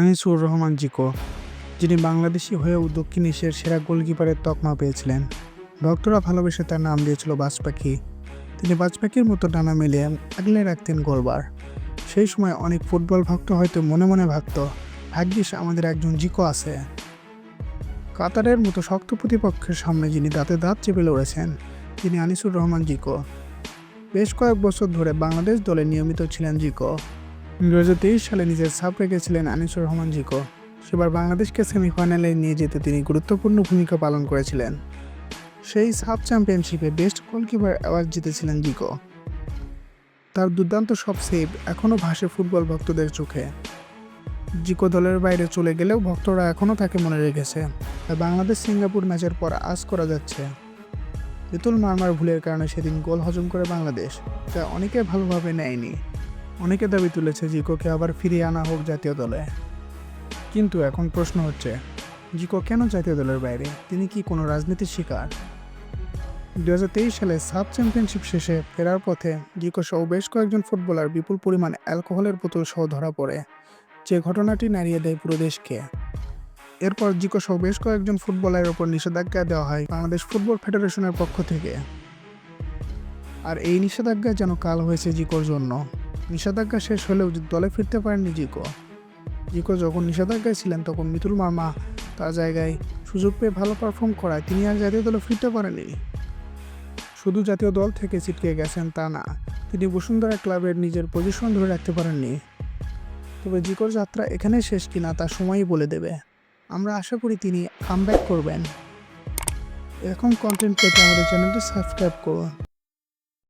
আনিসুর রহমান জিকো, যিনি বাংলাদেশি হয়েও দক্ষিণ এশিয়ার সেরা গোলকিপারের তকমা পেয়েছিলেন। ভক্তরা ভালোবেসে তার নাম দিয়েছিল বাজ পাখি তিনি বাজ পাখির মতো ডানা মেলিয়ে আগলে রাখতেন গোলবার। সেই সময় অনেক ফুটবল ভক্ত হয়তো মনে মনে ভাবত, ভাগ্যিস আমাদের একজন জিকো আছে। কাতারের মতো শক্ত প্রতিপক্ষের সামনে যিনি দাঁতে দাঁত চেপে লড়েছেন, তিনি আনিসুর রহমান জিকো। বেশ কয়েক বছর ধরে বাংলাদেশ দলে নিয়মিত ছিলেন জিকো। দু হাজার তেইশ সালে নিজের ছাপ রেখেছিলেন আনিসুর রহমান জিকো। সেবার বাংলাদেশকে সেমিফাইনালে নিয়ে যেতে তিনি গুরুত্বপূর্ণ ভূমিকা পালন করেছিলেন। সেই সাব চ্যাম্পিয়নশিপে বেস্ট গোলকিপার অ্যাওয়ার্ড জিতেছিলেন জিকো। তার দুর্দান্ত সব সেভ এখনও ভাসে ফুটবল ভক্তদের চোখে। জিকো দলের বাইরে চলে গেলেও ভক্তরা এখনও তাকে মনে রেখেছে। আর বাংলাদেশ সিঙ্গাপুর ম্যাচের পর আজ করা যাচ্ছে। বিতুল মারমার ভুলের কারণে সেদিন গোল হজম করে বাংলাদেশ, যা অনেকে ভালোভাবে নেয়নি। অনেকে দাবি তুলেছে জিকোকে আবার ফিরিয়ে আনা হোক জাতীয় দলে। কিন্তু এখন প্রশ্ন হচ্ছে, জিকো কেন জাতীয় দলের বাইরে? তিনি কি কোনো রাজনীতির শিকার? দুই হাজার তেইশ সালে সাব চ্যাম্পিয়নশিপ শেষে ফেরার পথে জিকো সহ বেশ কয়েকজন ফুটবলার বিপুল পরিমাণ অ্যালকোহলের বোতল সহ ধরা পড়ে। যে ঘটনাটি নাড়িয়ে দেয় পুরো দেশকে। এরপর জিকো সহ বেশ কয়েকজন ফুটবলারের ওপর নিষেধাজ্ঞা দেওয়া হয় বাংলাদেশ ফুটবল ফেডারেশনের পক্ষ থেকে। আর এই নিষেধাজ্ঞা যেন কাল হয়েছে জিকোর জন্য। নিষেধাজ্ঞা শেষ হলেও দলে ফিরতে পারেননি জিকো। জিকো যখন নিষেধাজ্ঞায় ছিলেন, তখন মিতুল মার্মা তার জায়গায় সুযোগ পেয়ে ভালো পারফর্ম করায়। তিনি আর জাতীয় দলে ফিরতে পারেননি। শুধু জাতীয় দল থেকে ছিটকে গেছেন তা না, তিনি বসুন্ধরা ক্লাবের নিজের পজিশন ধরে রাখতে পারেননি। তবে জিকোর যাত্রা এখানে শেষ কিনা তা সময়ই বলে দেবে। আমরা আশা করি তিনি কামব্যাক করবেন। এরকম কন্টেন্ট পেতে আমাদের চ্যানেলটি সাবস্ক্রাইব করুন।